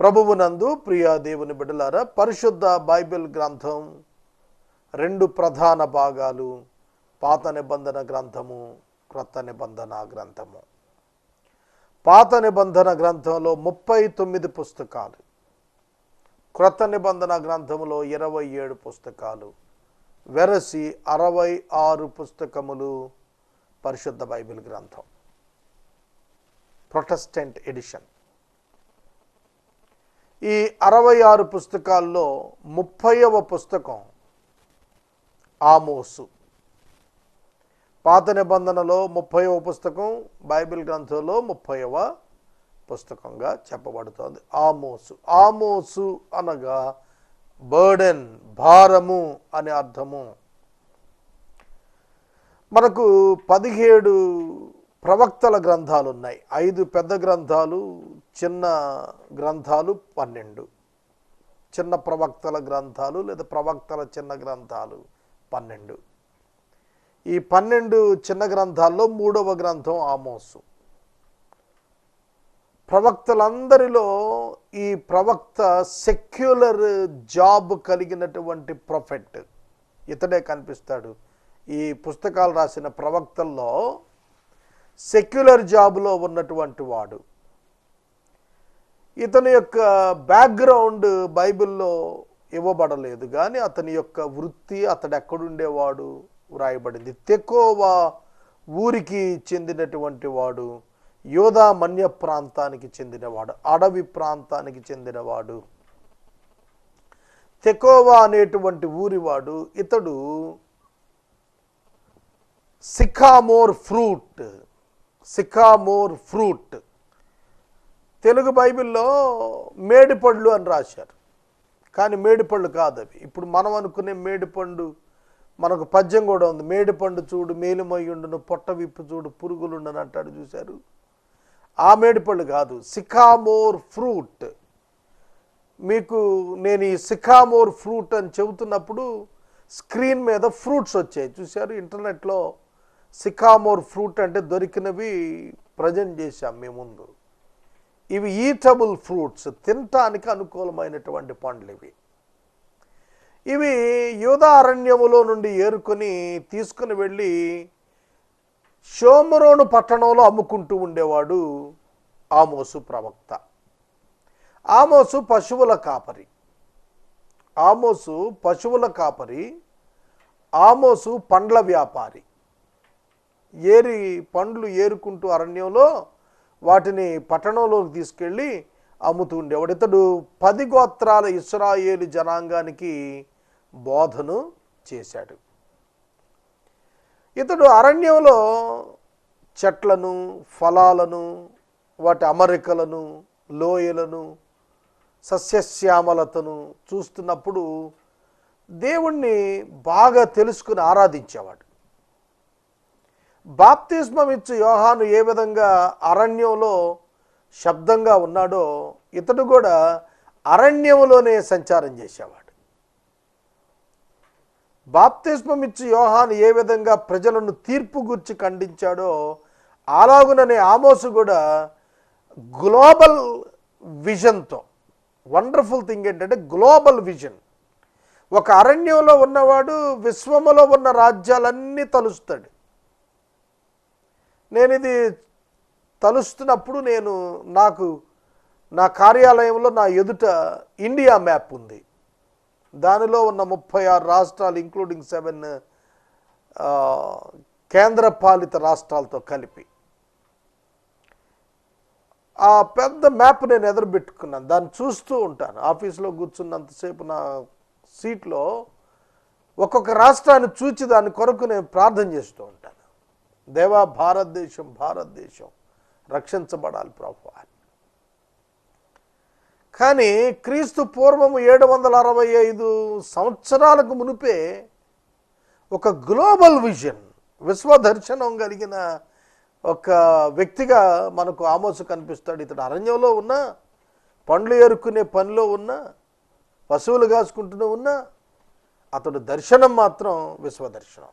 ప్రభువునందు ప్రియ దేవుని బిడ్డలారా పరిశుద్ధ బైబిల్ గ్రంథం రెండు ప్రధాన భాగాలు. పాత నిబంధన గ్రంథము క్రొత్త నిబంధన గ్రంథము. పాత నిబంధన గ్రంథంలో ముప్పై తొమ్మిది పుస్తకాలు. క్రొత్త నిబంధన గ్రంథములో ఇరవై ఏడు పుస్తకాలు. వెరసి అరవై ఆరు పుస్తకములు పరిశుద్ధ బైబిల్ గ్రంథం. Protestant edition. ఈ అరవై ఆరు పుస్తకాల్లో ముప్పైవ పుస్తకం ఆమోసు. పాత నిబంధనలో ముప్పైవ పుస్తకం బైబిల్ గ్రంథంలో ముప్పైవ పుస్తకంగా చెప్పబడుతోంది. ఆమోసు. ఆమోసు అనగా బర్డెన్ భారము అనే అర్థము. మనకు పదిహేడు ప్రవక్తల గ్రంథాలు ఉన్నాయి ఐదు పెద్ద గ్రంథాలు చిన్న గ్రంథాలు పన్నెండు. చిన్న ప్రవక్తల గ్రంథాలు లేదా ప్రవక్తల చిన్న గ్రంథాలు పన్నెండు. ఈ పన్నెండు చిన్న గ్రంథాల్లో మూడవ గ్రంథం ఆమోసు. ప్రవక్తలందరిలో ఈ ప్రవక్త సెక్యులర్ జాబ్ కలిగినటువంటి ప్రొఫెట్. ఇతడే కనిపిస్తాడు. ఈ పుస్తకాలు రాసిన ప్రవక్తల్లో సెక్యులర్ జాబ్లో ఉన్నటువంటి వాడు. ఇతని యొక్క బ్యాక్గ్రౌండ్ బైబిల్లో ఇవ్వబడలేదు. కానీ అతని యొక్క వృత్తి అతడు ఎక్కడుండేవాడు వ్రాయబడింది. తెకోవా ఊరికి చెందినటువంటి వాడు యోధా మన్య ప్రాంతానికి చెందినవాడు అడవి ప్రాంతానికి చెందినవాడు. తెకోవా అనేటువంటి ఊరివాడు ఇతడు sycamore fruit sycamore fruit. Telugu బైబిల్లో మేడిపళ్ళు అని రాశారు. కానీ మేడిపళ్ళు కాదు అవి. ఇప్పుడు మనం అనుకునే మేడిపండు మనకు పద్యం కూడా ఉంది. మేడిపండు చూడు మేలుమయ్యుండును పొట్ట విప్పు చూడు పురుగులుండను అంటాడు చూశారు? ఆ మేడిపళ్ళు కాదు. Sycamore fruit. మీకు నేను ఈ సికామోర్ ఫ్రూట్ అని చెబుతున్నప్పుడు స్క్రీన్ మీద ఫ్రూట్స్ వచ్చాయి. చూశారు? ఇంటర్నెట్లో సికామోర్ ఫ్రూట్ అంటే దొరికినవి ప్రజెంట్ చేశాం మీ ముందు. ఇవి ఈటబుల్ ఫ్రూట్స్ తినటానికి అనుకూలమైనటువంటి పండ్లు ఇవి. ఇవి యూదారణ్యములో నుండి ఏరుకొని తీసుకుని వెళ్ళి షోమరోను పట్టణంలో అమ్ముకుంటూ ఉండేవాడు ఆమోసు ప్రవక్త. ఆమోసు పశువుల కాపరి. ఆమోసు పశువుల కాపరి ఆమోసు పండ్ల వ్యాపారి. ఏరి పండ్లు ఏరుకుంటూ అరణ్యంలో వాటిని పట్టణంలోకి తీసుకెళ్ళి అమ్ముతూ ఉండేవాడు. ఇతడు పది గోత్రాల ఇస్రాయేలు జనాంగానికి బోధను చేశాడు. ఇతడు అరణ్యంలో చెట్లను ఫలాలను వాటి అమరికలను లోయలను సస్యశ్యామలతను చూస్తున్నప్పుడు దేవుణ్ణి బాగా తెలుసుకుని ఆరాధించేవాడు. బాప్తిస్మం ఇచ్చు యోహాను ఏ విధంగా అరణ్యంలో శబ్దంగా ఉన్నాడో ఇతడు కూడా అరణ్యంలోనే సంచారం చేసేవాడు. బాప్తిస్మం ఇచ్చి యోహాను ఏ విధంగా ప్రజలను తీర్పు గుర్చి ఖండించాడో అలాగుననే ఆమోసు కూడా గ్లోబల్ విజన్తో. వండర్ఫుల్ థింగ్ ఏంటంటే గ్లోబల్ విజన్. ఒక అరణ్యంలో ఉన్నవాడు విశ్వములో ఉన్న రాజ్యాలన్నీ తలుస్తాడు. నేను ఇది తలుస్తున్నప్పుడు నేను నాకు నా కార్యాలయంలో నా ఎదుట ఇండియా మ్యాప్ ఉంది. దానిలో ఉన్న ముప్పై ఆరు రాష్ట్రాలు ఇంక్లూడింగ్ సెవెన్ కేంద్రపాలిత రాష్ట్రాలతో కలిపి. ఆ పెద్ద మ్యాప్ నేను ఎదురుపెట్టుకున్నాను దాన్ని చూస్తూ ఉంటాను. ఆఫీస్లో కూర్చున్నంతసేపు నా సీట్లో ఒక్కొక్క రాష్ట్రాన్ని చూచి దాని కొరకు నేను ప్రార్థన చేస్తూ ఉంటాను. దేవా భారతదేశం భారతదేశం. రక్షించబడాలి ప్రభు అని కానీ క్రీస్తు పూర్వము ఏడు వందల అరవై ఐదు సంవత్సరాలకు మునిపే ఒక గ్లోబల్ విజన్ విశ్వదర్శనం కలిగిన ఒక వ్యక్తిగా మనకు ఆమోసు కనిపిస్తాడు. ఇతడు అరణ్యంలో ఉన్న పండ్లు ఏరుకునే పనిలో ఉన్న పశువులు కాసుకుంటూనే ఉన్న అతడు దర్శనం మాత్రం విశ్వదర్శనం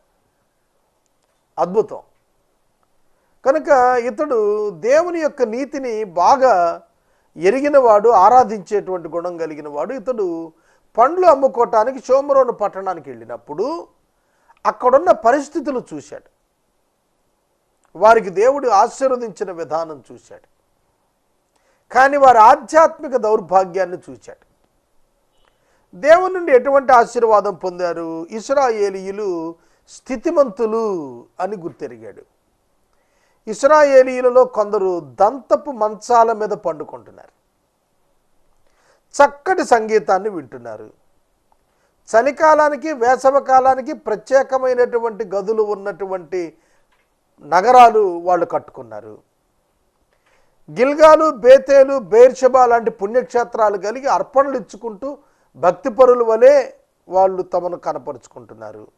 అద్భుతం. కనుక ఇతడు దేవుని యొక్క నీతిని బాగా ఎరిగినవాడు ఆరాధించేటువంటి గుణం కలిగిన వాడు ఇతడు పండ్లు అమ్ముకోవటానికి సోమరోను పట్టణానికి వెళ్ళినప్పుడు అక్కడున్న పరిస్థితులు చూశాడు. వారికి దేవుడు ఆశీర్వదించిన విధానం చూశాడు. కానీ వారి ఆధ్యాత్మిక దౌర్భాగ్యాన్ని చూశాడు. దేవుని నుండి ఎటువంటి ఆశీర్వాదం పొందారు? ఇస్రాయేలీయులు స్థితిమంతులు అని గుర్తెరిగాడు. ఇస్రాయేలీయులలో కొందరు దంతపు మంచాల మీద పండుకుంటున్నారు. చక్కటి సంగీతాన్ని వింటున్నారు. చలికాలానికి వేసవకాలానికి ప్రత్యేకమైనటువంటి గదులు ఉన్నటువంటి నగరాలు వాళ్ళు కట్టుకున్నారు. గిల్గాలు బేతేలు బేర్షబా లాంటి పుణ్యక్షేత్రాలు కలిగి అర్పణలు ఇచ్చుకుంటూ భక్తిపరుల వలె వాళ్ళు తమను కనపరుచుకుంటున్నారు.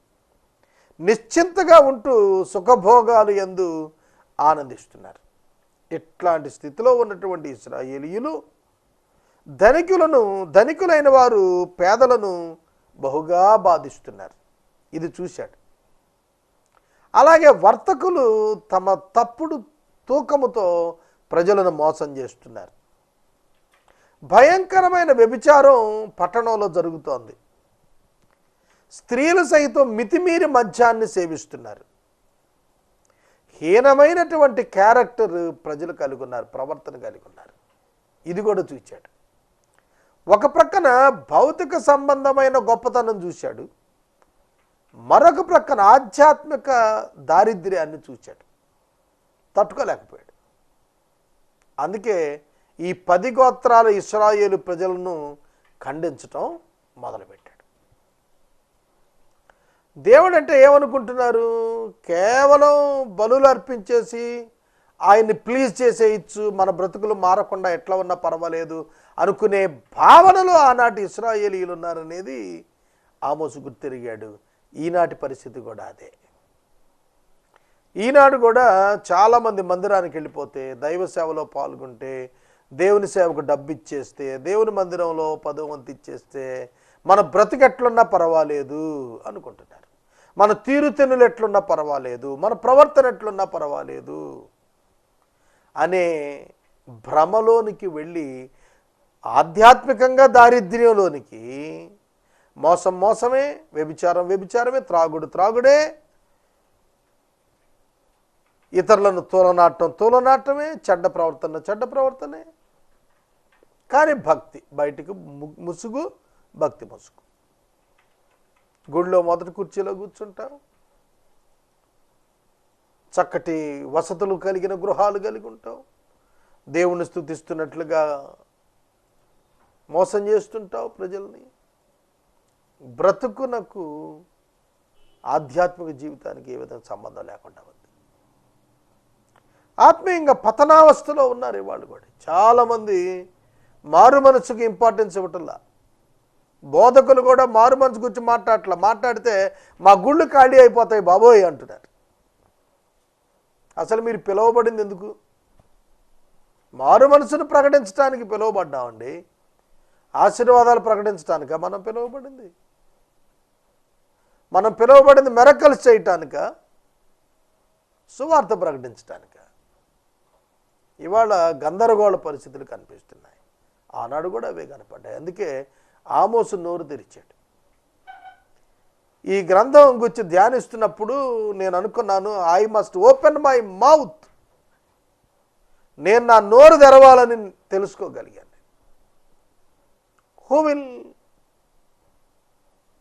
నిశ్చింతగా ఉంటూ సుఖభోగాలు ఎందు ఆనందిస్తున్నారు. ఇట్లాంటి స్థితిలో ఉన్నటువంటి ఇస్రాయేలీయులు ధనికులను ధనికులైన వారు పేదలను బహుగా బాధిస్తున్నారు. ఇది చూశాడు. అలాగే వర్తకులు తమ తప్పుడు తూకముతో ప్రజలను మోసం చేస్తున్నారు. భయంకరమైన వ్యభిచారం పట్టణంలో జరుగుతోంది. స్త్రీలు సైతం మితిమీరి మద్యాన్ని సేవిస్తున్నారు. హీనమైనటువంటి క్యారెక్టర్ ప్రజలు కలిగి ఉన్నారు ప్రవర్తన కలిగి ఉన్నారు ఇది కూడా చూశాడు. ఒక ప్రక్కన భౌతిక సంబంధమైన గొప్పతనం చూశాడు. మరొక ప్రక్కన ఆధ్యాత్మిక దారిద్ర్యాన్ని చూశాడు. తట్టుకోలేకపోయాడు. అందుకే ఈ పది గోత్రాల ఇస్రాయేలు ప్రజలను ఖండించటం మొదలుపెట్టాడు. దేవుడు అంటే ఏమనుకుంటున్నారు? కేవలం బలులు అర్పించేసి ఆయన్ని ప్లీజ్ చేసేయచ్చు మన బ్రతుకులు మారకుండా ఎట్లా ఉన్నా పర్వాలేదు అనుకునే భావనలో ఆనాటి ఇస్రాయేలీలు ఉన్నారనేది ఆమోసు గుర్తిరిగాడు. ఈనాటి పరిస్థితి కూడా అదే. ఈనాడు కూడా చాలామంది మందిరానికి వెళ్ళిపోతే దైవ సేవలో పాల్గొంటే దేవుని సేవకు డబ్బు ఇచ్చేస్తే దేవుని మందిరంలో పదవంతి ఇచ్చేస్తే మన బ్రతికెట్లున్నా పర్వాలేదు అనుకుంటున్నారు. మన తీరుతెన్నులు ఎట్లున్నా పర్వాలేదు మన ప్రవర్తన ఎట్లున్నా పర్వాలేదు అనే భ్రమలోనికి వెళ్ళి ఆధ్యాత్మికంగా దారిద్ర్యంలోనికి మోసం మోసమే వ్యభిచారం వ్యభిచారమే త్రాగుడు త్రాగుడే ఇతరులను తూలనాటం తూలనాటమే చెడ్డ ప్రవర్తన చెడ్డ ప్రవర్తనే. కానీ భక్తి బయటికి ము- ముసుగు భక్తి ముసుగు. గుడిలో మొదటి కుర్చీలో కూర్చుంటాం. చక్కటి వసతులు కలిగిన గృహాలు కలిగి ఉంటావు దేవుని స్థుతిస్తున్నట్లుగా మోసం చేస్తుంటావు ప్రజల్ని. బ్రతుకునకు ఆధ్యాత్మిక జీవితానికి ఏ విధంగా సంబంధం లేకుండా ఉంది. ఆత్మీయంగా పతనావస్థలో ఉన్నారు ఇవాళ కూడా. చాలామంది మారు మనసుకు ఇంపార్టెన్స్ ఇవ్వటంలా బోధకులు కూడా మారు మనసు గురించి మాట్లాడట్లా. మాట్లాడితే మా గుళ్ళు ఖాళీ అయిపోతాయి బాబోయ్ అంటున్నారు. అసలు మీరు పిలువబడింది ఎందుకు? మారు మనసును ప్రకటించడానికి పిలువబడ్డామండి. ఆశీర్వాదాలు ప్రకటించడానిక మనం పిలువబడింది? మనం పిలువబడింది మెరకల్స్ చేయటానిక? సువార్త ప్రకటించడానిక ఇవాళ గందరగోళ పరిస్థితులు కనిపిస్తున్నాయి. ఆనాడు కూడా అవే కనపడ్డాయి. అందుకే ఆమోసు నోరు తెరిచాడు. ఈ గ్రంథం గురించి ధ్యానిస్తున్నప్పుడు నేను అనుకున్నాను I must open my mouth. నేను నా నోరు తెరవాలని తెలుసుకోగలిగాను. Who will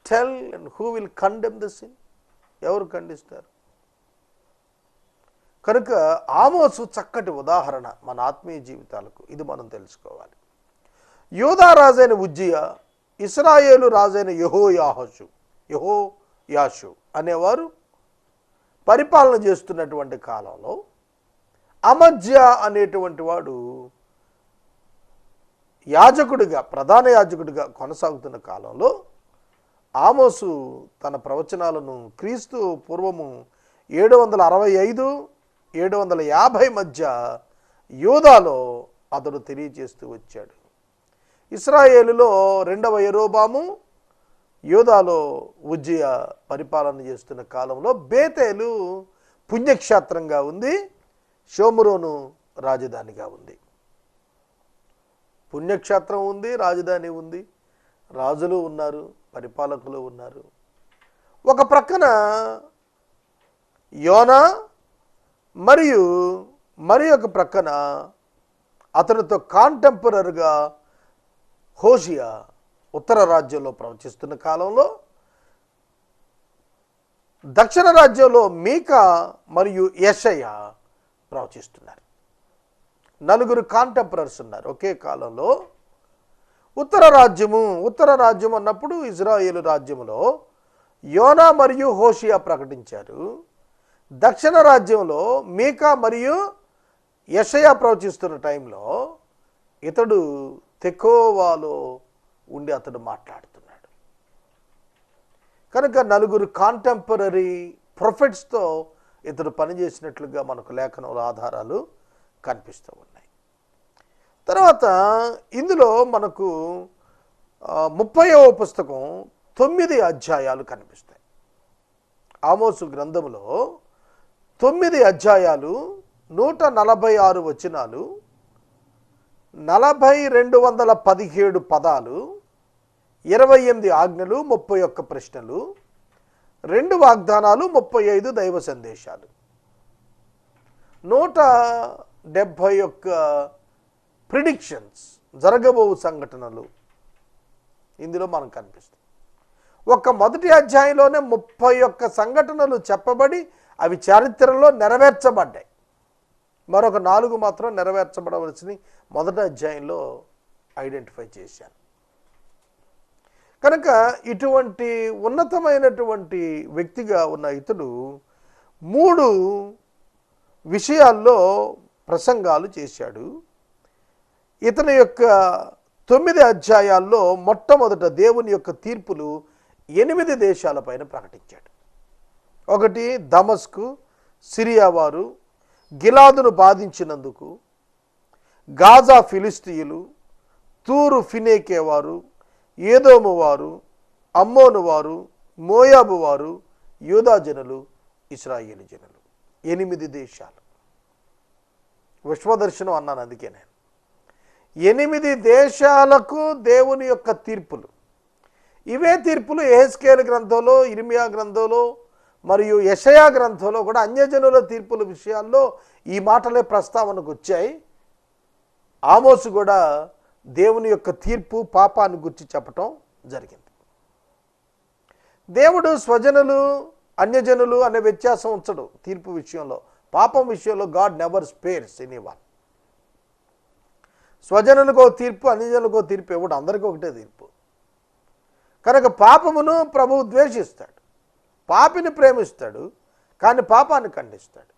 tell and who will condemn the sin ఎవరు ఖండిస్తారు? కనుక ఆమోసు చక్కటి ఉదాహరణ మన ఆత్మీయ జీవితాలకు ఇది మనం తెలుసుకోవాలి. యోధారాజైన ఉజ్జయ ఇస్రాయేలు రాజైన యహో యాహోషు యహో యాషు అనేవారు పరిపాలన చేస్తున్నటువంటి కాలంలో అమధ్య అనేటువంటి వాడు యాజకుడిగా ప్రధాన యాజకుడిగా కొనసాగుతున్న కాలంలో ఆమోసు తన ప్రవచనాలను క్రీస్తు పూర్వము ఏడు వందల అరవై ఐదు ఏడు వందల యాభై మధ్య యూదాలో అతడు తెలియజేస్తూ వచ్చాడు. ఇస్రాయేలులో రెండవ ఎరోబాము యోధాలో ఉజ్జయ పరిపాలన చేస్తున్న కాలంలో బేతేలు పుణ్యక్షేత్రంగా ఉంది షోమురోను రాజధానిగా ఉంది. పుణ్యక్షేత్రం ఉంది రాజధాని ఉంది రాజులు ఉన్నారు పరిపాలకులు ఉన్నారు. ఒక ప్రక్కన యోనా మరియు మరి ఒక ప్రక్కన అతనితో కాంటెంపరీగా హోషియా ఉత్తర రాజ్యంలో ప్రవచిస్తున్న కాలంలో దక్షిణ రాజ్యంలో మీకా మరియు యషయ ప్రవచిస్తున్నారు. నలుగురు కాంటెంపరర్స్ ఉన్నారు ఒకే కాలంలో. ఉత్తర రాజ్యము ఉత్తర రాజ్యం అన్నప్పుడు ఇజ్రాయేల్ రాజ్యములో యోనా మరియు హోషియా ప్రకటించారు. దక్షిణ రాజ్యంలో మీకా మరియు యషయా ప్రవచిస్తున్న టైంలో ఇతడు తెకోవాలో ఉండి అతడు మాట్లాడుతున్నాడు. కనుక నలుగురు కాంటెంపరీ ప్రొఫెట్స్తో ఇతడు పనిచేసినట్లుగా మనకు లేఖనంలో ఆధారాలు కనిపిస్తూ ఉన్నాయి. తర్వాత ఇందులో మనకు ముప్పైవ పుస్తకం తొమ్మిది అధ్యాయాలు కనిపిస్తాయి. ఆమోసు గ్రంథంలో తొమ్మిది అధ్యాయాలు నూట నలభై ఆరు వచనాలు నలభై రెండు వందల పదిహేడు పదాలు ఇరవై ఎనిమిది ఆజ్ఞలు ముప్పై ఒక్క ప్రశ్నలు రెండు వాగ్దానాలు ముప్పై ఐదు దైవ సందేశాలు. నూట డెబ్భై ఒక్క ప్రిడిక్షన్స్ జరగబోవు సంఘటనలు ఇందులో మనకు కనిపిస్తుంది ఒక మొదటి అధ్యాయంలోనే ముప్పై ఒక్క సంఘటనలు చెప్పబడి అవి చరిత్రలో నెరవేర్చబడ్డాయి. మరొక నాలుగు మాత్రం నెరవేర్చబడవలసిన మొదటి అధ్యాయంలో ఐడెంటిఫై చేశాను కనుక ఇటువంటి ఉన్నతమైనటువంటి వ్యక్తిగా ఉన్న ఇతడు మూడు విషయాల్లో ప్రసంగాలు చేశాడు. ఇతని యొక్క తొమ్మిది అధ్యాయాల్లో మొట్టమొదట దేవుని యొక్క తీర్పులు ఎనిమిది దేశాలపైన ప్రకటించాడు. ఒకటి దమస్కు సిరియా వారు గిలాదును బాధించినందుకు గాజా ఫిలిస్తీయులు తూరు ఫినేకేవారు ఏదోము వారు అమ్మోను వారు మోయాబు వారు యూదా జనులు ఇస్రాయేలు జనులు. ఎనిమిది దేశాలు. విశ్వదర్శనం అన్నాను అందుకే నేను. ఎనిమిది దేశాలకు దేవుని యొక్క తీర్పులు. ఇవే తీర్పులు ఏహెస్కేల్ గ్రంథంలో ఇర్మియా గ్రంథంలో మరియు యషయా గ్రంథంలో కూడా అన్యజనుల తీర్పుల విషయాల్లో ఈ మాటలే ప్రస్తావనకు వచ్చాయి. ఆమోసు కూడా దేవుని యొక్క తీర్పు పాపాన్ని గురించి చెప్పటం జరిగింది. దేవుడు స్వజనులు అన్యజనులు అనే వ్యత్యాసం ఉంచడు తీర్పు విషయంలో. పాపం విషయంలో గాడ్ నెవర్ స్పేర్స్ ఎనీవన్ స్వజనులకో తీర్పు అన్యజనులకో తీర్పు ఇవ్వడు అందరికీ ఒకటే తీర్పు. కనుక పాపమును ప్రభువు ద్వేషిస్తాడు. పాపిని ప్రేమిస్తాడు కానీ పాపాన్ని ఖండిస్తాడు.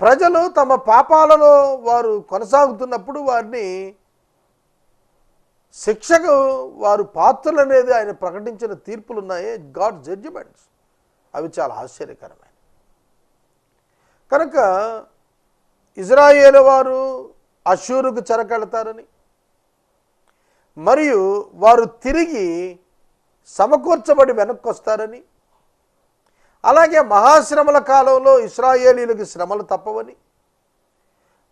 ప్రజలు తమ పాపాలలో వారు కొనసాగుతున్నప్పుడు వారిని శిక్షకు వారు పాత్రలు అనేది ఆయన ప్రకటించిన తీర్పులు ఉన్నాయే గాడ్ జడ్జిమెంట్స్. అవి చాలా ఆశ్చర్యకరమైన కనుక ఇజ్రాయేల్ వారు అషూరుకు చెరకెళ్తారని మరియు వారు తిరిగి సమకూర్చబడి వెనక్కి వస్తారని అలాగే మహాశ్రమల కాలంలో ఇస్రాయేలీలకు శ్రమలు తప్పవని.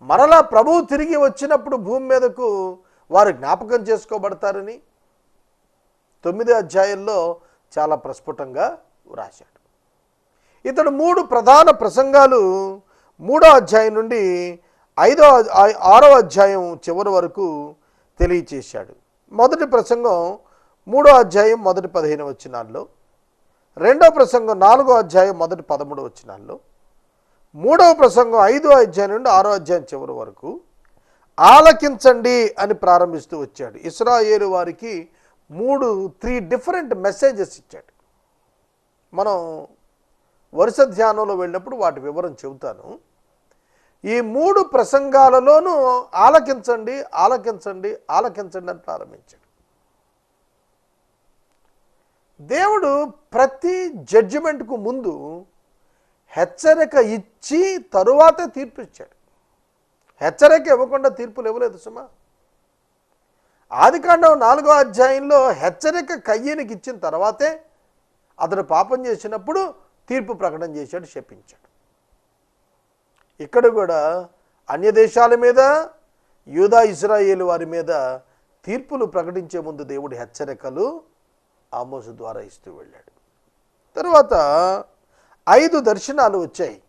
మరలా ప్రభువు తిరిగి వచ్చినప్పుడు భూమి మీదకు వారు జ్ఞాపకం చేసుకోబడతారని తొమ్మిదో అధ్యాయంలో చాలా ప్రస్ఫుటంగా వ్రాశాడు. ఇతడు మూడు ప్రధాన ప్రసంగాలు మూడో అధ్యాయం నుండి ఐదో ఆరో అధ్యాయం చివరి వరకు తెలియచేశాడు. మొదటి ప్రసంగం మూడో అధ్యాయం మొదటి పదిహేను వచ్చినాల్లో రెండో ప్రసంగం నాలుగో అధ్యాయం మొదటి పదమూడు వచ్చినాల్లో మూడవ ప్రసంగం ఐదో అధ్యాయం నుండి ఆరో అధ్యాయం చివరి వరకు ఆలకించండి అని ప్రారంభిస్తూ వచ్చాడు. ఇస్రాయేలు వారికి మూడు త్రీ డిఫరెంట్ మెసేజెస్ ఇచ్చాడు. మనం వరుస ధ్యానంలో వెళ్ళినప్పుడు వాటి వివరం చెబుతాను. ఈ మూడు ప్రసంగాలలోనూ ఆలకించండి ఆలకించండి ఆలకించండి అని ప్రారంభించాడు. దేవుడు ప్రతి జడ్జిమెంట్కు ముందు హెచ్చరిక ఇచ్చి తరువాతే తీర్పు ఇచ్చాడు. హెచ్చరిక ఇవ్వకుండా తీర్పులు ఇవ్వలేదు సుమా. ఆదికాండం నాలుగో అధ్యాయంలో హెచ్చరిక కయ్యనికి ఇచ్చిన తర్వాతే అతడు పాపం చేసినప్పుడు తీర్పు ప్రకటన చేశాడు శపించాడు. ఇక్కడ కూడా అన్య దేశాల మీద యూదా ఇజ్రాయేల్ వారి మీద తీర్పులు ప్రకటించే ముందు దేవుడు హెచ్చరికలు ఆమోసు ద్వారా ఇస్తూ వెళ్ళాడు. తరువాత ఐదు దర్శనాలు వచ్చాయి.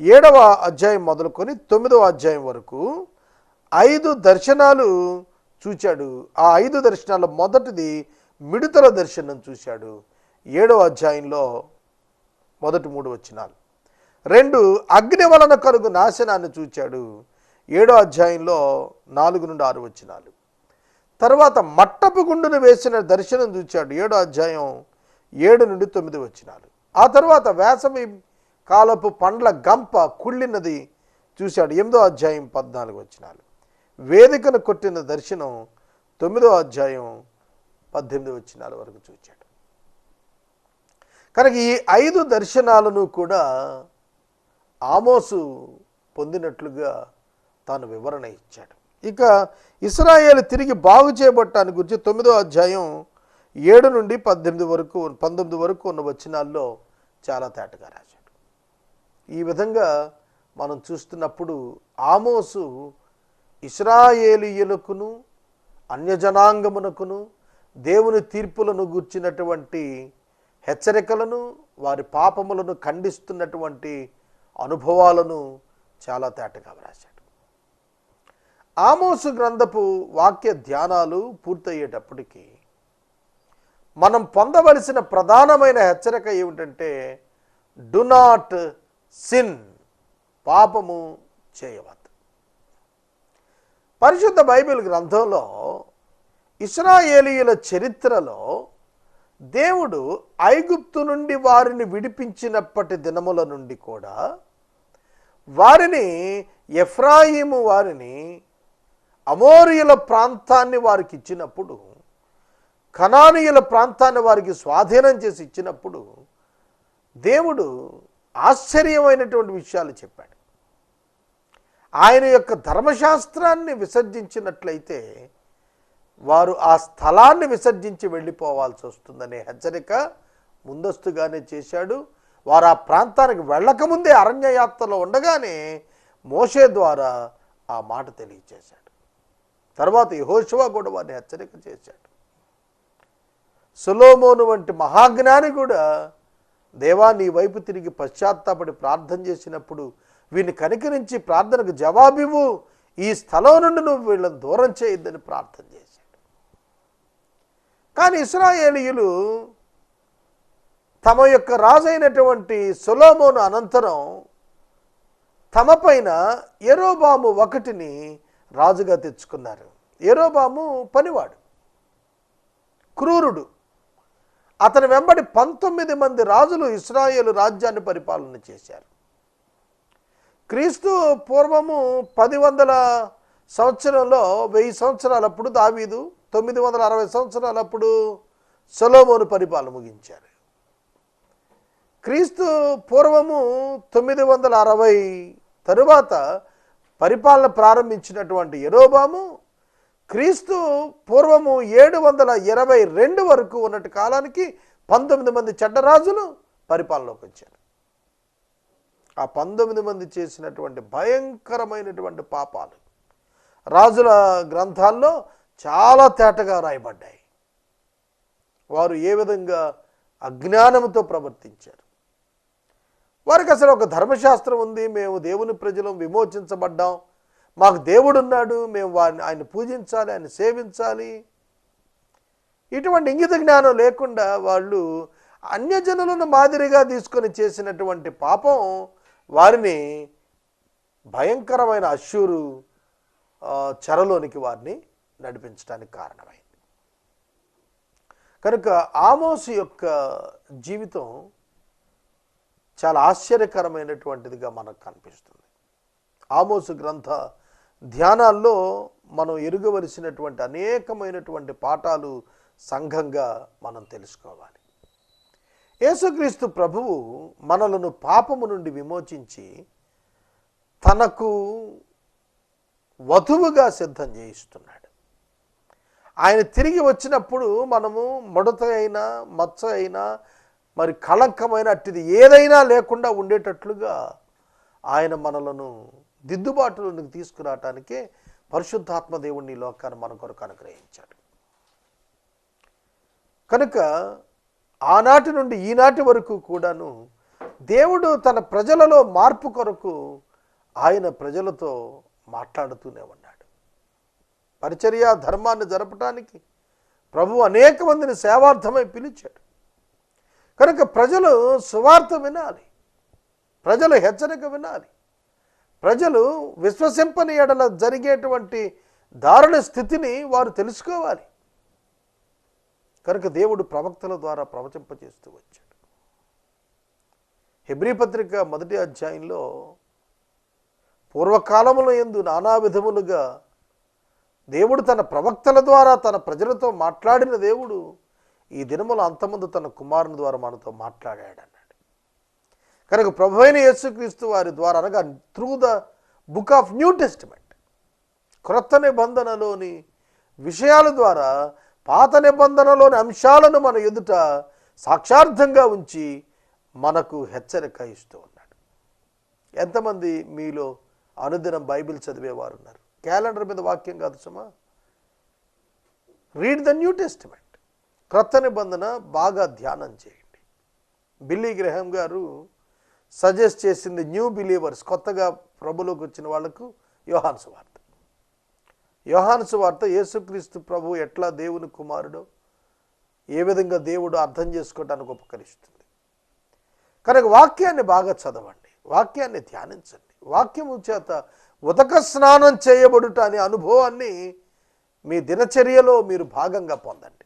ఏడవ అధ్యాయం మొదలుకొని తొమ్మిదవ అధ్యాయం వరకు ఐదు దర్శనాలు చూచాడు. ఆ ఐదు దర్శనాల మొదటిది మిడతల దర్శనం చూశాడు. ఏడవ అధ్యాయంలో మొదటి మూడు వచనాలు. రెండు అగ్ని వలన కలుగు నాశనాన్ని చూచాడు. ఏడో అధ్యాయంలో నాలుగు నుండి ఆరు వచనాలు. తర్వాత మట్టపు గుండును వేసిన దర్శనం చూచాడు. ఏడో అధ్యాయం ఏడు నుండి తొమ్మిది వచ్చినాలు ఆ తర్వాత వేసవి కాలపు పండ్ల గంప కుళ్ళినది చూశాడు. ఎనిమిదో అధ్యాయం పద్నాలుగు వచ్చినాలు వేదికను కొట్టిన దర్శనం తొమ్మిదో అధ్యాయం పద్దెనిమిది వచ్చినాల వరకు చూచాడు. కనుక ఈ ఐదు దర్శనాలను కూడా ఆమోసు పొందినట్లుగా తాను వివరణ ఇచ్చాడు. ఇక ఇస్రాయేల్ తిరిగి బాగు చేయబట్టాన్ని గురించి తొమ్మిదో అధ్యాయం ఏడు నుండి పద్దెనిమిది వరకు పంతొమ్మిది వరకు ఉన్న వచనాల్లో చాలా తేటగా రాశాడు. ఈ విధంగా మనం చూస్తున్నప్పుడు ఆమోసు ఇస్రాయేలీయులకును అన్యజనాంగమునకును దేవుని తీర్పులను గూర్చినటువంటి హెచ్చరికలను వారి పాపములను ఖండిస్తున్నటువంటి అనుభవాలను చాలా తేటగా వ్రాశాడు. ఆమోసు గ్రంథపు వాక్య ధ్యానాలు పూర్తయ్యేటప్పటికీ మనం పొందవలసిన ప్రధానమైన హెచ్చరిక ఏమిటంటే డు నాట్ సిన్ పాపము చేయవద్దు. పరిశుద్ధ బైబిల్ గ్రంథంలో ఇస్రాయేలీయుల చరిత్రలో దేవుడు ఐగుప్తు నుండి వారిని విడిపించినప్పటి దినముల నుండి కూడా వారిని ఎఫ్రాయిము వారిని అమోరియుల ప్రాంతాన్ని వారికి ఇచ్చినప్పుడు కనానీయుల ప్రాంతాన్ని వారికి స్వాధీనం చేసి ఇచ్చినప్పుడు దేవుడు ఆశ్చర్యమైనటువంటి విషయాలు చెప్పాడు. ఆయన యొక్క ధర్మశాస్త్రాన్ని విసర్జించినట్లయితే వారు ఆ స్థలాన్ని విసర్జించి వెళ్ళిపోవాల్సి వస్తుందనే హెచ్చరిక ముందస్తుగానే చేశాడు. వారు ఆ ప్రాంతానికి వెళ్ళకముందే అరణ్యయాత్రలో ఉండగానే మోషే ద్వారా ఆ మాట తెలియచేశాడు. తర్వాత యహోశివ కూడా వారిని హెచ్చరిక చేశాడు. సులోమోను వంటి మహాజ్ఞాని కూడా దేవా నీ వైపు తిరిగి పశ్చాత్తాపడి ప్రార్థన చేసినప్పుడు వీరిని కనికరించి ప్రార్థనకు జవాబివ్వు. ఈ స్థలం నుండి నువ్వు వీళ్ళని దూరం చేయొద్దని ప్రార్థన చేశాడు. కానీ ఇస్రాయేలీయులు తమ యొక్క రాజైనటువంటి సులోమోను అనంతరం తమ పైన ఎరోబాము ఒకటిని రాజుగా తెచ్చుకున్నారు. ఏరోబాము పనివాడు క్రూరుడు. అతని వెంబడి పంతొమ్మిది మంది రాజులు ఇస్రాయేలు రాజ్యాన్ని పరిపాలన చేశారు. క్రీస్తు పూర్వము పది వందల సంవత్సరంలో వెయ్యి సంవత్సరాలప్పుడు దావీదు తొమ్మిది వందల అరవై సంవత్సరాలప్పుడు సొలోమోను పరిపాలన ముగించారు. క్రీస్తు పూర్వము తొమ్మిది వందల అరవై తరువాత పరిపాలన ప్రారంభించినటువంటి ఎరోబాము క్రీస్తు పూర్వము ఏడు వందల ఇరవై రెండు వరకు ఉన్నటి కాలానికి పంతొమ్మిది మంది చెడ్డరాజులు పరిపాలనలోకి వచ్చారు. ఆ పంతొమ్మిది మంది చేసినటువంటి భయంకరమైనటువంటి పాపాలు రాజుల గ్రంథాల్లో చాలా తేటగా రాయబడ్డాయి. వారు ఏ విధంగా అజ్ఞానంతో ప్రవర్తించారు? వారికి అసలు ఒక ధర్మశాస్త్రం ఉంది మేము దేవుని ప్రజలం విమోచించబడ్డాం. మాకు దేవుడు ఉన్నాడు మేము వారిని ఆయన పూజించాలి ఆయన సేవించాలి. ఇటువంటి ఇంగిత జ్ఞానం లేకుండా వాళ్ళు అన్యజనులను మాదిరిగా తీసుకొని చేసినటువంటి పాపం వారిని భయంకరమైన అశ్షూరు చెరలోనికి వారిని నడిపించడానికి కారణమైంది. కనుక ఆమోసు యొక్క జీవితం చాలా ఆశ్చర్యకరమైనటువంటిదిగా మనకు కనిపిస్తుంది. ఆమోసు గ్రంథ ధ్యానాల్లో మనం ఎరుగవలసినటువంటి అనేకమైనటువంటి పాఠాలు సంఘంగా మనం తెలుసుకోవాలి. యేసుక్రీస్తు ప్రభువు మనలను పాపము నుండి విమోచించి తనకు వధువుగా సిద్ధం చేయిస్తున్నాడు. ఆయన తిరిగి వచ్చినప్పుడు మనము ముడత అయినా మచ్చ అయినా మరి కళంకమైన అట్టిది ఏదైనా లేకుండా ఉండేటట్లుగా ఆయన మనలను దిద్దుబాటులోనికి తీసుకురావటానికే పరిశుద్ధాత్మ దేవుణ్ణి లోకాన్ని మన కొరకు అనుగ్రహించాడు. కనుక ఆనాటి నుండి ఈనాటి వరకు కూడాను దేవుడు తన ప్రజలలో మార్పు కొరకు ఆయన ప్రజలతో మాట్లాడుతూనే ఉన్నాడు. పరిచర్య ధర్మాన్ని జరపటానికి ప్రభు అనేక మందిని సేవార్థమై పిలిచాడు. కనుక ప్రజలు సువార్త వినాలి. ప్రజలు హెచ్చరిక వినాలి. ప్రజలు విశ్వసింపని ఎడల జరిగేటువంటి దారుణ స్థితిని వారు తెలుసుకోవాలి. కనుక దేవుడు ప్రవక్తల ద్వారా ప్రవచింపజేస్తూ వచ్చాడు. హెబ్రీ పత్రిక మొదటి అధ్యాయంలో పూర్వకాలముల ఎందు నానా విధములుగా దేవుడు తన ప్రవక్తల ద్వారా తన ప్రజలతో మాట్లాడిన దేవుడు ఈ దినముల అంతముందు తన కుమారుని ద్వారా మనతో మాట్లాడాడు అన్నాడు కనుక ప్రభు అయిన యేసుక్రీస్తు వారి ద్వారా అనగా through the book of New Testament క్రొత్త నిబంధనలోని విషయాల ద్వారా పాత నిబంధనలోని అంశాలను మన ఎదుట సాక్షార్థంగా ఉంచి మనకు హెచ్చరిక ఇస్తూ ఉన్నాడు. ఎంతమంది మీలో అనుదినం బైబిల్ చదివేవారు ఉన్నారు క్యాలెండర్ మీద వాక్యం కాదు సుమా. రీడ్ ద న్యూ టెస్టిమెంట్ క్రొత్త నిబంధన బాగా ధ్యానం చేయండి. బిల్లీ గ్రహం గారు సజెస్ట్ చేసింది న్యూ బిలీవర్స్ కొత్తగా ప్రభులోకి వచ్చిన వాళ్ళకు యోహాను సువార్త. యోహాను సువార్త యేసుక్రీస్తు ప్రభు ఎట్లా దేవుని కుమారుడు ఏ విధంగా దేవుడు అర్థం చేసుకోవడానికి ఉపకరిస్తుంది. కనుక వాక్యాన్ని బాగా చదవండి వాక్యాన్ని ధ్యానించండి. వాక్యము చేత ఉదక స్నానం చేయబడుట అనే అనుభవాన్ని మీ దినచర్యలో మీరు భాగంగా పొందండి.